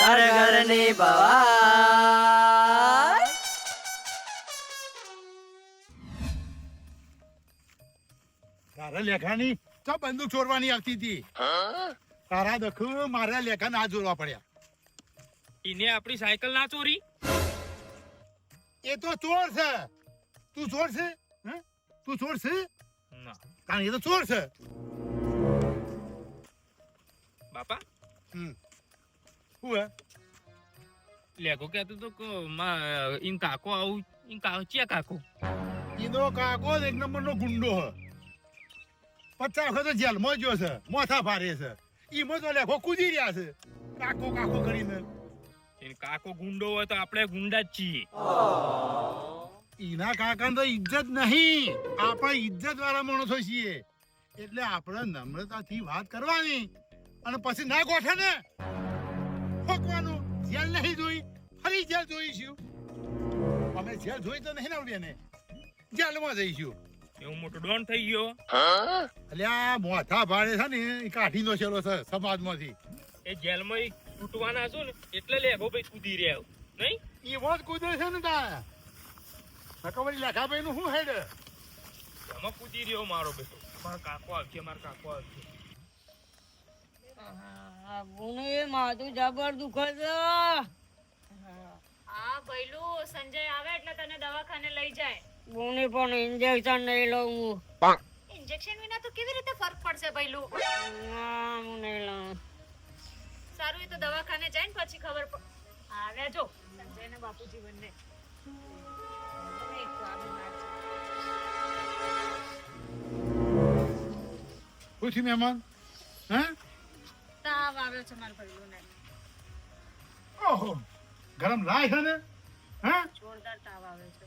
ઘર ઘરની ભવાઈ. તારા લેખાની તો બંદૂક ચોરવાની આવતી હતી? તારા દખ મારા લેખા ના જોડવા પડ્યા. એને આપણી સાયકલ ના ચોરી? એ તો ચોર છે. તું ચોર છે? તું ચોર છે? ના. કારણ એ તો ચોર છે. બાપા? હમ. હે લેગો કહેતો તો મા ઇન કાકો આવું ઇન કાકો ચિયા કાકો ઈનો કાકો એક નંબર નો ગુંડો હ પચાસ વખત જેલમાં ગયો છે મોથા ભારે છે ઈમાં તો લેખો કૂદી રહ્યા છે કાકો કાકો કરીને ઇન કાકો ગુંડો હોય તો આપણે ગુંડા જ છીએ ઈના કાકાને તો ઇજ્જત નહીં આપણે ઇજ્જત વાળા માણસો છીએ એટલે આપણે નમ્રતાથી વાત કરવાની અને પછી ના ગોઠે ને ફોકવાનું જેલ નહીં જોઈ ફરી જેલ જોઈશું. અમે જેલ જોઈ તો નહીં આવડે ને જેલમાં જઈશું. એવું મોટો ડોન થઈ ગયો. એટલે આ મોથા ભાડે છે ને એ કાઢીનો છેલો છે સમાજમાંથી. એ જેલમાં ઈ તૂટવાના છો ને એટલે લેગો ભાઈ કૂદી રહ્યા નહીં? એ વાત કૂદે છે ને તા. નકવરી લેખાભાઈ નું શું હેડ? એમાં કૂદી રહ્યો મારો બેટો. મારો કાકો આવશે મારો કાકો આવશે. ગુને માથું જબર દુખે છે. હા ભઈલું સંજય આવે એટલે તને દવાખાને લઈ જાય. ગુને પણ ઇન્જેક્શન નહીં લઉં હું. ઇન્જેક્શન વિના તો કેવી રીતે ફરક પડશે ભઈલું ના, હું નહીં લઉં. સારું એ તો દવાખાને જઈને પછી ખબર પડ આવે જો. સંજય ને બાપુજી બંને. પૂછી મહેમાન. હે? આવ્યો છે મારા ભઈલું ને ઓહો ગરમ લાય છે ને? હે? જોરદાર તાવ આવે છે.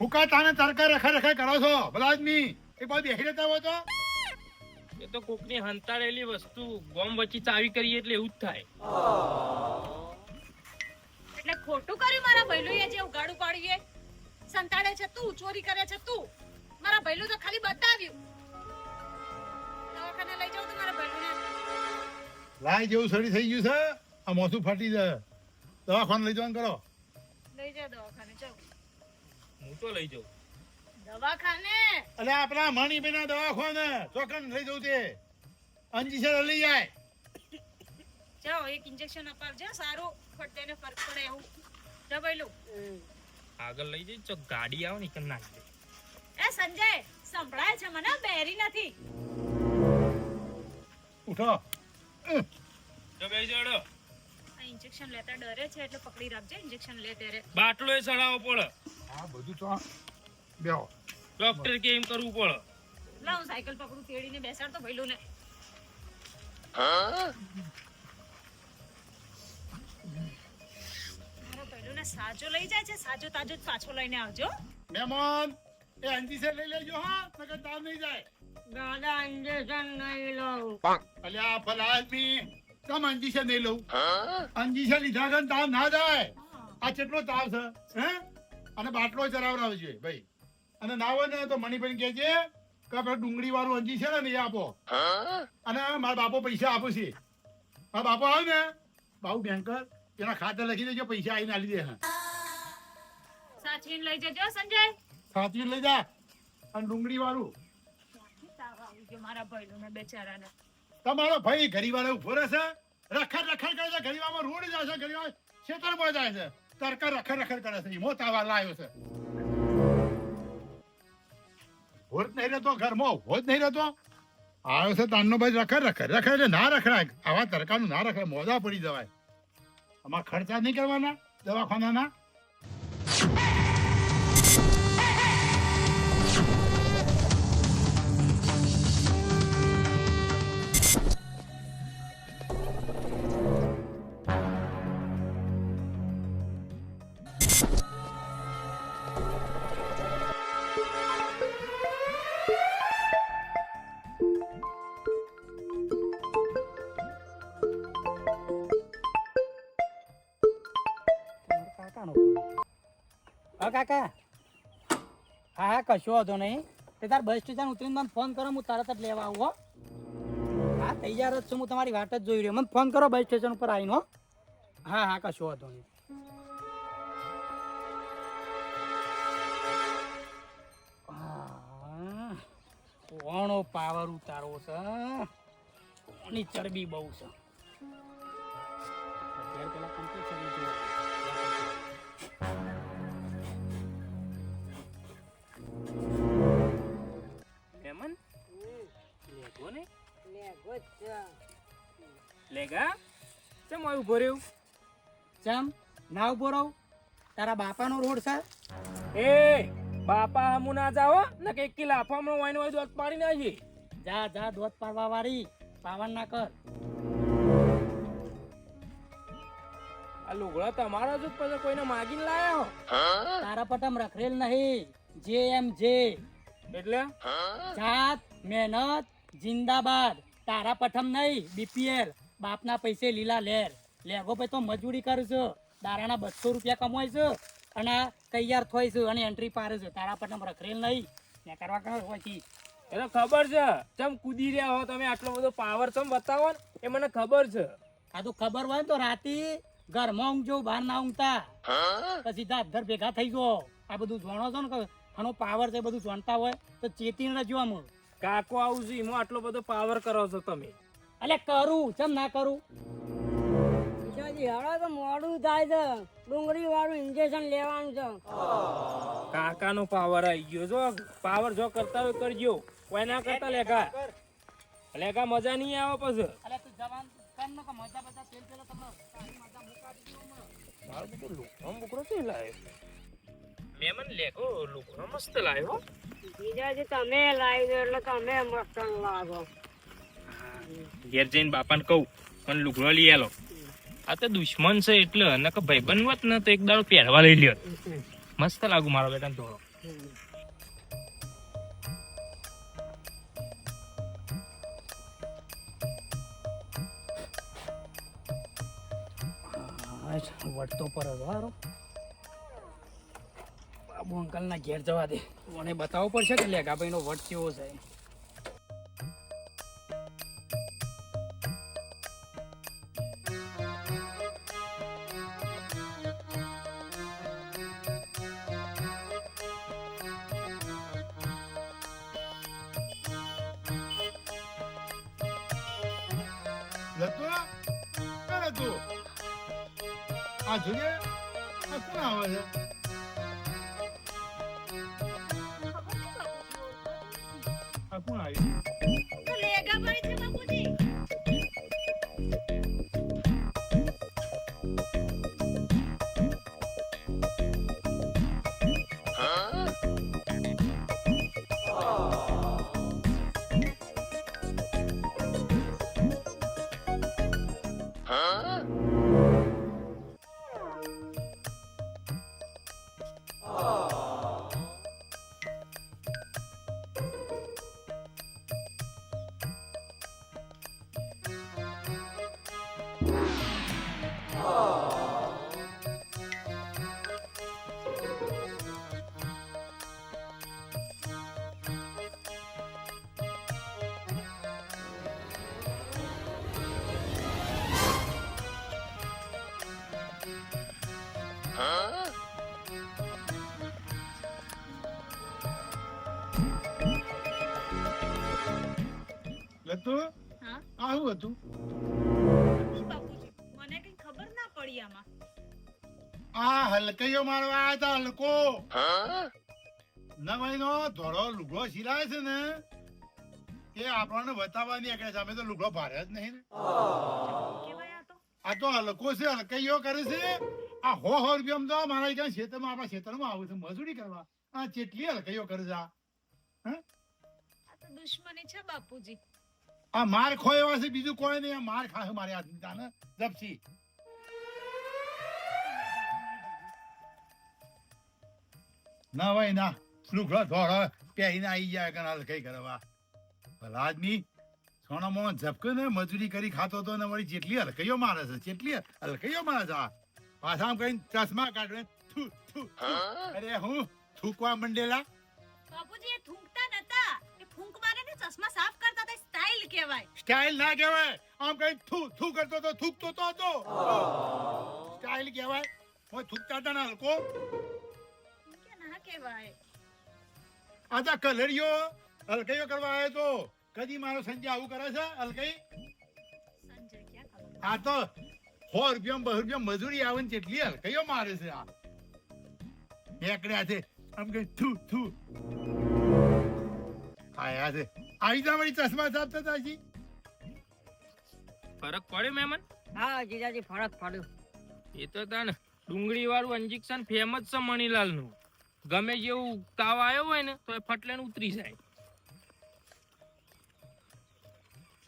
હુકા તાને તરકા રખા રખા કરો છો ભલા આદમી. એક બાજુ બેસી રહેતા હોય તો? એ તો કોકની હંતાડેલી વસ્તુ ગોમ વચ્ચે ચાવી કરીએ એટલે એવું જ થાય. એટલે ખોટું કર્યું મારા ભઈલું એ જે ઉગાડું પાડ્યું એ સંતાડે છે તું ચોરી કરે છે તું. મારા ભૈલું તો ખાલી બતાવ્યું. લાય જેવું સડી થઈ ગયું છે? આ મોથું ફાટી જાય. દવાખાને લઈ જવાનું કરો. લઈ જાઓ દવાખાને હું તો લઈ જાઉં. દવાખાને? એટલે આપણા મણીભાઈ ના દવાખાને ચોકન લઈ જવું તે. અંજીસર લઈ જાય જાઓ એક ઇન્જેક્શન અપાવજો સારું. ફટદેને ફરક પડે એવું. જા ભઈલું આગળ લઈ જઈ ચો ગાડી આવો ને કે એ સંજય સંભળાય છે મને બેરી નથી. ઉઠો. તો બે જડો ઇન્જેક્શન લેતા ડરે છે એટલે પકડી રાખજે ઇન્જેક્શન લે ત્યારે. બાટલો એ ચડાવવો પડે. હા બધું તો બેહો. ડોક્ટર કે એમ કરવું પડે. લાવ સાયકલ પકડું તેડીને બેસાડ તો ભઈલું ને સાચો ને સાજો લઈ જાય છે સાજો તાજો જ પાછો લઈને આવજો. મહેમાન એ અંજી છે લઈ લેજો હા નકર તાવ નહીં જાય. દાદા ઇન્જેક્શન નહીં લઉં. અલ્યા ભલા આદમી તમ અંજી નહીં લઉં. અંજી લીધા ગન તાવ ના જાય. આ કેટલો તાવ છે હે? અને બાટલો ચરાવડાવે ભાઈ. અને ના હોય ને તો મણીભાઈ કહે કે આપણે ડુંગળી વાળું અંજી છે ને એ આપો. અને મારા બાપો પૈસા આપો છે. મારા બાપો આવે ને બાબુ બેંકર એના ખાતે લખી દેજો પૈસા આવીને આલી દે હા. સાચવીને લઈ જજો સંજય. સાચવીને લઈ જા. અને ડુંગળી વાળું ગયો મારા ભઈલું ને બેચારાને. તમારો ભાઈ ગરીવાળે ઊભો રહેશે, રખડ રખડ કરે છે ગરીવામાં રોડ જાય છે ગરીવા ખેતરમાં જાય છે. તરકા રખડ રખડ કરે છે, ઈમો તાવા લાયો છે. હોત નહીં રહેતો, ઘરમાં હોત નહીં રહેતો. આવ્યો છે તાનનો ભાઈ, રખડ રખડ રખડ એટલે ના રખડાય. આવા તરકાનું ના રખડાય, મોજા પડી જવાય. આમાં ખર્ચા નહીં કરવાના, દવાખાનાના. કાકા. હા હા, કશો વાંધો નહીં. તે તાર બસ સ્ટેશન ઉતરીને મને ફોન કરો, હું તરત જ લેવા આવું, હો. તૈયાર જ છું, હું તમારી વાટ જ જોઈ રહ્યો. મને ફોન કરો બસ સ્ટેશન ઉપર આવીને, હો. હા કશો વાંધો નહીં. કોણો પાવર ઉતારવો છે કોની ચરબી બહુ છે. લેગો ને? લેગા ચમ આવ્યું ઊભો રહ્યું ચમ? ના ઊભો રહું તારા બાપાનો રોડ છે? એ બાપા હમુ ના જાઓ ને કે એક કિલા આફામણો વાઈન હોય દોત પાડી નાખી જા જા દોત પાડવા વાળી. પાવન ના કર. આ લુગડા તમારા જ પછી કોઈને માગીને લાયા હો? તારા પટમ રખરેલ નહીં. જે એમ જે. એટલે? જાત મહેનત જિંદાબાદ. તારા પઠમ નહીં બીપીએલ બાપના પૈસે લીલા લેર. લેગો ભાઈ તો મજૂરી કરું છું. દારાના બસો રૂપિયા કમાય છે અને તૈયાર થઈ છે અને એન્ટ્રી પાડે છે. તારા પઠમ રખરેલ નહીં. ને કરવા કર પછી એ તો ખબર છે. ચમ કૂદી રહ્યા હો તમે? આટલો બધો પાવર ચમ બતાવો ને? એ મને ખબર છે. આ તો ખબર હોય ને તો રાતે ઘરમાં ઊંઘજો બહાર ના ઊંઘતા. પછી સીધા અધર ભેગા થઈ ગયો આ બધું જોણો છો ને આનો પાવર છે બધું જાણતા હોય તો ચેતીને રહેજો આમ. કાકો આવું છું એમાં આટલો બધો પાવર કરો છો તમે. અલે કરું ચમ ના કરું? હવે તો મોડું થાય છે. ડુંગળી વાળું ઇન્જેક્શન લેવાનું છે. કાકાનો પાવર આવી ગયો જો પાવર જો કરતા હોય કરજો. કોઈ ના કરતા લેખા લેખા મજા નહીં આવે પછી. અલે તું જવાન કર નો મજા બધા તેલ પેલો તમને મજા મુકા દીધી મારો બધો લુકડો બુકડો કઈ લાવ્યો મેમન લેખો લુકડો મસ્ત લાવ્યો જીજાજી તમે લાવી દો એટલે તમે મસ્ત લાગો. ઘેર જઈને બાપાને કહું મને લુગડો લઈ આલો. આ તો દુશ્મન છે એટલે ન કે ભાઈબંધ હોત ને તો એક દાડો પહેરવા લઈ લ્યો. મસ્ત લાગુ મારો બેટા ધોળો વળતો પર હારો બાબુ અંકલ ના ઘેર જવા દે. મને બતાવવો પડશે કે લેગાભાઈ નો વટ કેવો છે? આ જોઈએ આ કોણ આવે છે? હતું મને કઈ ખબર ના પડી આમાં. આ હલકઈઓ મારવા આવ્યા હતા હલકો. નવાઈનો ધોળો લુગડો સિલાય છે ને એ આપણને બતાવવાની કે અમે તો લુગડો ભારે જ નહીં આ તો? હલકો છે હલકઈઓ કરે છે. આ હો હો રૂપિયા તો મારા ક્યાં ખેતરમાં આપણા ખેતરમાં આવું છે મજૂરી કરવા. આ ચેટલી હલકઈઓ કરે છે આ? આ દુશ્મની છે બાપુજી. આ માર ખોયો છે બીજું કોઈ નહીં. આ માર ખાશે મારી હાથની તાને જપસી. ના ભાઈ ના. લુગડો ધોળો પહેરીને આવી જાય કના હલકઈ કરવા. ભલા આદમી સોનામાં ઝપકે ને મજૂરી કરી ખાતો તો ને વળી જેટલી હલકૈયો મારે છે જેટલી હલકૈયો મારે છે આ. પાછા આમ કઈ ચશ્મા કાઢવે થુ થુ થુ. અરે હું? થૂકવા મંડેલા? બાપુજી એ થૂંકતા નતા. એ ફૂંક મારે ને ચશ્મા સાફ કરતા હતા સ્ટાઇલ કહેવાય. સ્ટાઇલ ના કહેવાય. આમ કઈ થૂ થૂ કરતો તો થૂકતો તો હતો. સ્ટાઇલ કહેવાય. હું થૂકતા હતા ના લોકો. ના કહેવાય. આ તો કલરીઓ હલકઈઓ કરવા આવ્યો તો. કદી મારો સંજય આવું કરે છે હલકઈ? આ તો સો રૂપિયા બસો રૂપિયા મજૂરી આવે ને કેટલી હલકઈઓ મારે છે આ. એકડ્યા છે. આમ કઈ થુ થુ. આયા છે. આવી જા વળી ચશ્મા સાફ થતા છી ફરક પડ્યો મહેમાન હા જીજાજી ફરક પડ્યો. એ તો તાને ડુંગળી વાળું ઇન્જેક્શન ફેમસ છે મણીલાલનું ગમે જેવું તાવ આવ્યો હોય ને તો એ ફટલે ઉતરી જાય.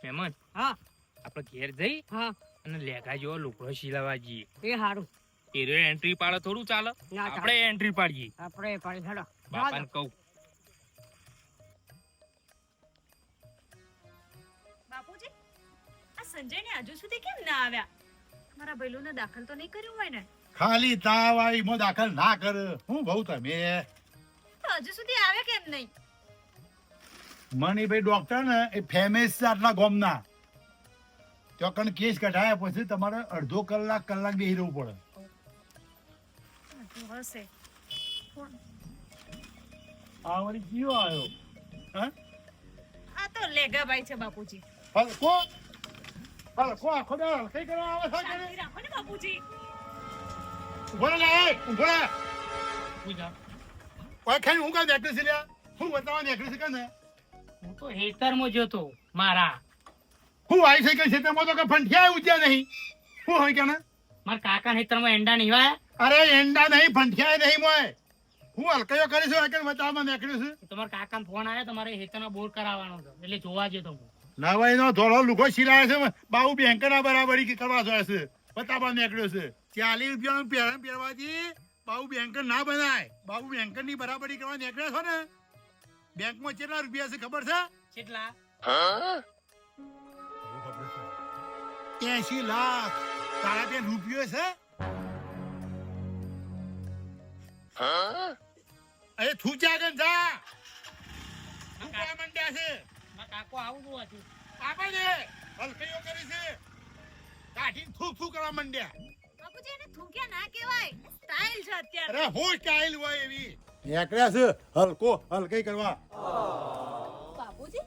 મહેમાન હા. આપણે ઘેર જઈ હા. અને લેગા જેવો લુગડો સિલાવા જઈએ. એ સારું એ રે એન્ટ્રી પાડે થોડું ચાલે. આપણે એન્ટ્રી પાડીએ. આપણે પાડી હેડો. બાપાને કહું. આ સંજયને હજુ સુધી કેમ ના આવ્યા? મારા ભૈલુને દાખલ તો નહીં કર્યું હોય ને. ખાલી તાવ આવી મો દાખલ ના કર. હું બહુ તમે? તો હજુ સુધી આવે કેમ નહીં? મણીભાઈ ડોક્ટર ને એ ફેમસ છે આટલા ગોમના. તો કેસ કઢાયા પછી તમારે અડધો કલાક કલાક બેહી રહેવું પડે. હશે. આ વળી કયો આવ્યો? હા? આ તો લેગાભાઈ છે બાપુજી. હલકો હલકો આખો દા હલકઈ કરવા આવે છે રાખો ને બાપુજી. ઊભો એ, ઊભો રહે. પૂજા ઓય ખાઈને હું કાં નેકળે છે? હું બતાવવા નેકળે છે કે ને? હું તો હેતરમાં જોતો મારા. હું આવી છે કે ખેતરમાં તો કે ફંઠિયા ઉજ્યા નહીં. હું હોય કે ને મારા કાકા હેતરમાં એંડા નહીં વાયા અરે એંડા નહીં ફંઠિયા નહીં મોય. હું હલકઈઓ કરીશું છું કે બતાવવા નીકળ્યું છું? તમારા કાકાનો ફોન આવ્યો તમારે હેતરનો બોર કરાવવાનો છે એટલે જોવા જતો હું. નવાઈ નો ધોળો લુગો સિલાય છે બાબુ બેંકના બરાબરી કરવા જોઈએ છે. બતાવવા નીકળ્યો છે. ચાલીસ રૂપિયાનું પહેરણ પહેરવાથી બાઉ બેંકર ના બનાય. બાઉ બેંકરની બરાબરી કરવા નીકળ્યા છો ને? બેંકમાં કેટલા રૂપિયા છે ખબર છે? કેટલા? એસી લાખ. તારા ત્યાં રૂપિયો છે? અરે થૂચા ગન જા રૂપિયા મંડ્યા છે. કાકો આવું જોવા છું. આપણને હલકઈઓ કરી છે. કાઢીને થૂક થૂક કરવા માંડ્યા. બાપુજી એને થૂક્યા ના કહેવાય. સ્ટાઇલ છે અત્યારે. અરે હું સ્ટાઇલ હોય એવી. નીકળ્યા છે. હલકો હલકઈ કરવા. બાપુજી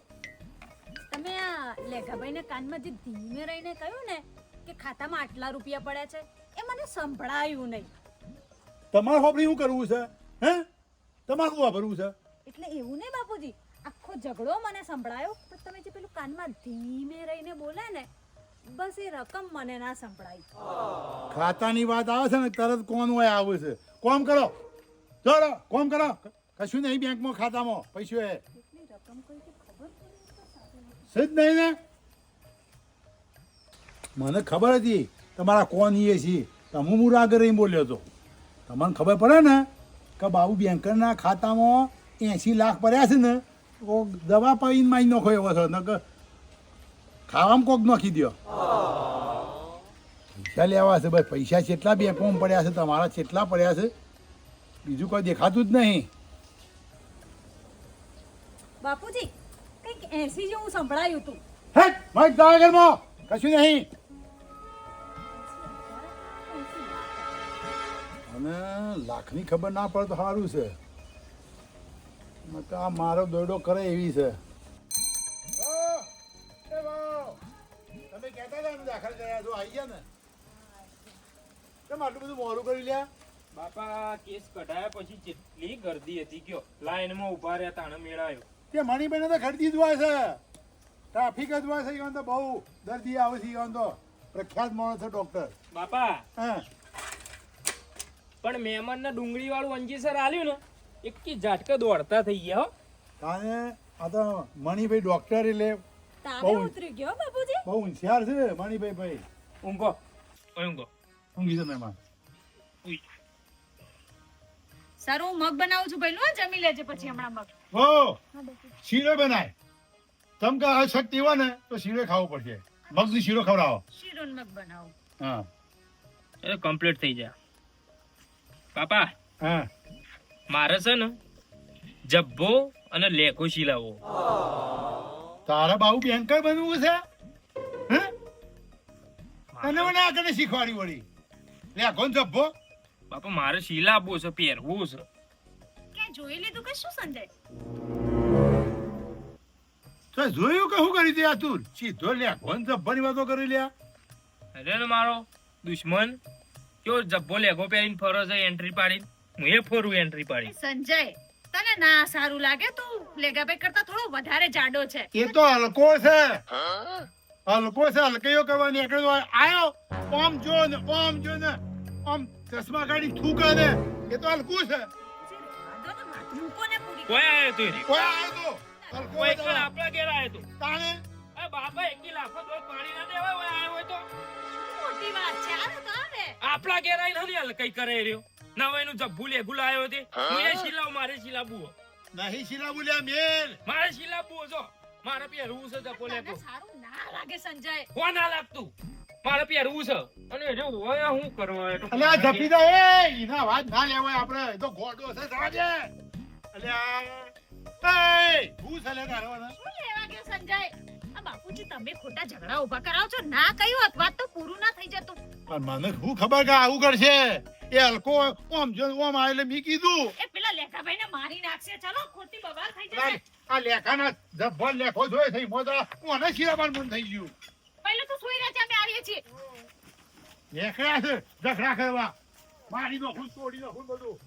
તમે આ લેખાભાઈને કાનમાં જે ધીમે રહીને કહ્યું ને કે ખાતામાં આટલા રૂપિયા પડ્યા છે એ મને સંભળાયું નહીં. તમારે હોપડી શું કરવું છે? હે? તમારે શું વાપરવું છે? એટલે એવું નહીં બાપુજી. આખો ઝઘડો મને સંભળાયો. પણ તમે જે પેલું કાનમાં ધીમે રહીને બોલે ને બસ એ રકમ મને ના સંભળાઈ ખાતાની વાત આવે છે ને તરત કોણ હોય આવે છે. કોમ કરો. ચલો કોમ કરો. કશું નહીં બેંકમાં ખાતામાં. પૈસો એ. જ નહીં ને? મને ખબર હતી તમારા કોણ એ છીએ. તમે હું રાગ રહી બોલ્યો હતો. તમને ખબર પડે ને કે બાબુ બેંકરના ખાતામાં એસી લાખ પડ્યા છે ને તો દવા પાઈને મારી નાખો એવો છો ને ખાવામાં કોક નાખી દો પૈસા લેવા છે ભાઈ પૈસા કેટલા બેંકમાં પડ્યા છે તમારા કેટલા પડ્યા છે બીજું કોઈ દેખાતું જ નહીં. બાપુજી કંઈક એસી જેવું સંભળાયું હતું. હે મત દાગરમાં કશું નહીં. અને લાખની ખબર ના પડે તો સારું છે. નકર આ મારો દોડો કરે એવી છે. તમે કહેતા હતા દાખલ કર્યા તો આવી ગયા ને કેમ આટલું બધું મોડું કરી લ્યા બાપા કેસ કઢાયા પછી કેટલી ગર્દી હતી કયો લાઈનમાં ઊભા રહ્યા તાણે મેળાયો. તે મણીભાઈને તો ખરીદી જ છે. ટ્રાફિક જ હોય છે તો બહુ દર્દી આવે છે તો પ્રખ્યાત માણસ છે ડોક્ટર બાપા હા. પણ મહેમાનના ડુંગળી વાળું અંજીસર આલ્યું ને? એકી ઝાટકે દોડતા થઈ ગયા હો. કાને આ તો મણીભાઈ ડોક્ટર એટલે બહુ. ઉતરી ગયો બાપુજી? બહુ હોશિયાર છે મણીભાઈ ભાઈ. ઊંઘો. ઓય ઊંઘો. ઊંઘી તમે માં સારું હું મગ બનાવું છું ભાઈ જમી લેજે પછી હમણાં મગ. ઓ શીરો બનાય. તમ કા આ શક્તિ હોય ને તો શીરો ખાવું પડશે. મગની શીરો ખવડાવો. શીરોન મગ બનાવો. હા. એ કમ્પ્લીટ થઈ જાય પાપા હા. મારે છે ને જબ્બો અને લેખો શીલાવો. તારા બાબુ બેંકર બનવું છે? અને મને મને તને શીખવાડી વળી? લેખો ને જબ્બો. બાપા મારે શીલા આપવું છે પહેરવું છે. ક્યાં જોઈ લીધું કે શું સંજય તો જોયું કે શું કરી દે આ તું સીધો લે કોણ જબ્બાની વાતો કરી લ્યા અરે ને મારો દુશ્મન કયો જબ્બો લેગો પહેરીને ફરો છે એન્ટ્રી પાડીને? હું એ ફોરું એન્ટ્રી પાડી. સંજય તને ના સારું લાગે તું લેગાભાઈ કરતા થોડો વધારે જાડો છે. એ તો હલકો છે. હલકો છે હલકઈઓ કરવા નીકળ્યો હોય. આયો ઓમ જો ને ઓમ જો ને. ઓમ ચશ્મા કાઢી થૂકા ને. એ તો હલકું છે. કોઈ તું કોઈ આયો તો? કોઈ. આપણા ઘેર આવ્યો તું? તાણે? બાપા એકી લાખો પાણી ના દેવાય હોય હોય તો. મોટી વાત છે? આવે તો આવે. આપણા ઘેર આવીને હલી કરે રહ્યો. નવાઈનું જબ્બુ લેગુ લાયો તે. હું? એ શીલાવ મારે શીલાબુ નહીં શીલા લે મેલ. મારે શીલાબુ જો. મારે પહેરવું છે જબ્બો તને સારું ના લાગે સંજય. કો ના લાગતું? મારે પહેરવું છે. અને જો હોય હું કરવા એટલે અલે આ જપીદા એ એના વાત ના લેવાય આપણે. એ તો ગોડો છે જવા દે અલે એ હું છે લે તારવાના શું લેવા કે સંજય? આ બાપુજી તમે ખોટા ઝઘડા ઊભા કરાવો છો? ના કહ્યું હોત, વાત તો પૂરું ના થઈ જતું. પણ મને શું ખબર કે આવું કરશે? એ હલકો ઓમ જો ઓમ આ એટલે મી કીધું. એ પેલા લેખાભાઈને મારી નાખશે. ચલો ખોટી બબાલ થઈ જશે. આ લેખાના જબ્બર લેખો જોઈ થઈ મોદા કોને શિરાબાન મન થઈ ગયું? પહેલે તો સુઈ રહ્યા છે અમે આવીએ છીએ. લેખડા છે જખરા કરવા. મારી નો ખુદ તોડી નો ખુદ બધું.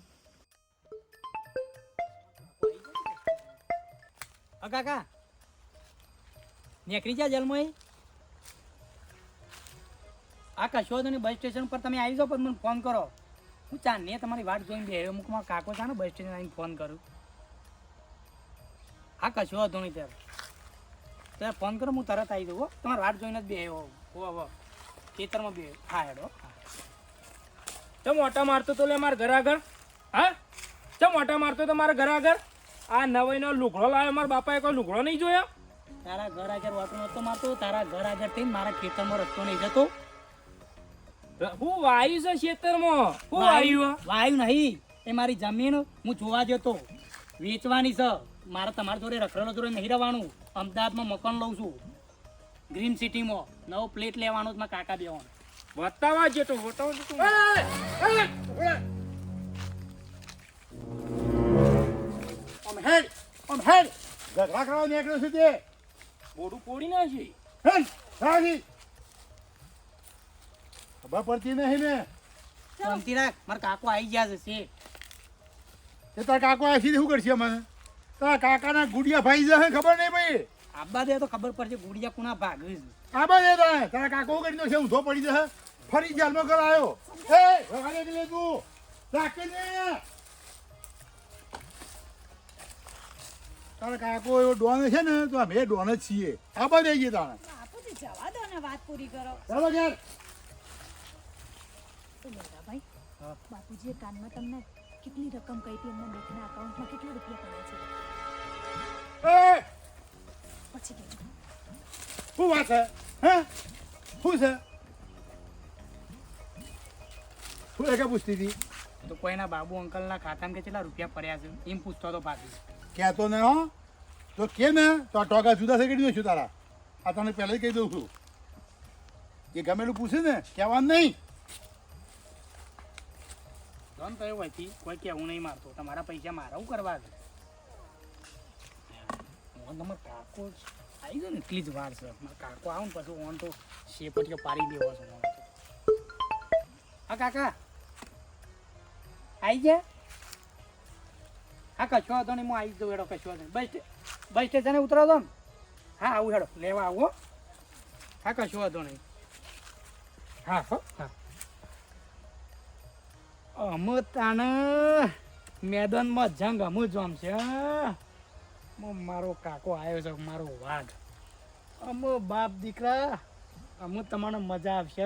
અ કાકા. નેકરી જા જલમોય આ કશો તો બસ સ્ટેશન પર તમે આવી જાઓ પણ મને ફોન કરો. હું ચાંદનીએ તમારી વાટ જોઈને બે અમુક મારો કાકો છે ને, બસ સ્ટેશન આવીને ફોન કરું. હા, કશો હતો નહીં ત્યારે. ત્યારે ફોન કરો, હું તરત આવી દઉં તમારી વાટ જોઈને જ બે હો હો. ખેતરમાં બે હા, હેડો. ચમ મોટા મારતો તો લે મારા ઘર આગળ? હા? ચમ મોટા મારતો તો મારા ઘર આગળ? આ નવાઈનો લુગડો લાવ્યો મારા બાપાએ કોઈ લુગડો નહીં જોયો? તારા ઘર આગળ વાતો નહોતો મારતો, તારા ઘર આગળ થઈને મારા ખેતરમાં રસ્તો નહીં જતો. હું વાયુ છે ખેતરમાં? હું વાયુ? વાયુ નહીં. એ મારી જમીન હું જોવા જતો. વેચવાની છે. મારે તમારા જોડે રખડેલો જોડે નહીં રહેવાનું. અમદાવાદમાં મકાન લઉં છું. ગ્રીન સિટીમાં નવો પ્લેટ લેવાનો છે મારા કાકા દેવાનો બતાવવા જતો બતાવો. ઓમ હેડ ઓમ હેડ. ઝઘડા કરવા નીકળ્યો છે તે. બોડું પોડી નાખી. હેડ રાજી. ખબર પડતી નહીં ને. શાંતિ રાખ. મારા કાકો આવી ગયા છે. એ તારા કાકો આશી શું કરશે મને તારા કાકાના ગુડિયા ભાઈ જશે ખબર નહીં ભાઈ આબા દે તો ખબર પડશે ગુડિયા કુણા ભાગવી છે. આ બધે તારે. તારા કાકો શું કરી દો છે ઊંધો પડી જશે. ફરી જાલમાં કરાયો એ ભગાડે કે લે તું. રાખી દે તારા કાકો એવો ડોન છે ને તો અમે ડોન જ છીએ. આબા દે જઈએ તારે. જવા દો ને વાત પૂરી કરો. ચાલો ઘેર. તો બાપુજીએ કાનમાં તમને કેટલી રકમ કહી હતી? એમના બેંકના અકાઉન્ટમાં કેટલા રૂપિયા પડ્યા એ! છે પછી કેજો શું વાત છે? હે? શું છે? શું એ કે પૂછતી હતી? તો કોઈના બાબુ અંકલના ખાતામાં કે કેટલા રૂપિયા પડ્યા છે? એમ પૂછતો હતો ભાગી કહેતો ને હો. તો કે ને તો આ ટોકા જુદા થઈ ગઈ દઈશું તારા? આ તને પહેલાં કહી દઉં છું. એ ગમેલું પૂછે ને કહેવાનું નહીં. ધન તો હોયથી કોઈ કેવું નહીં મારતો. તમારા પૈસા મારા હું કરવા છે હું તમારો કાકો આવી ગયો ને એટલી જ વાર છે. મારા કાકો આવું ને પછી ઓન તો શેપટીઓ પાડી દેવો છે. હા, કાકા. આવી ગયા? હા, કશો હતો નહીં, હું આવી દઉં હેડો, કશો હતો બસ બસ સ્ટેશને ઉતરો તો ને? હા, આવું, હેડો, લેવા આવો. હા, કશો હતો નહીં. હા, હો, હા. અમુ તાણ મેદાનમાં જંગ અમુ જમશે મારો કાકો આવ્યો છે, મારો વાઘ. અમુ બાપ દીકરા, અમુ તમને મજા આવશે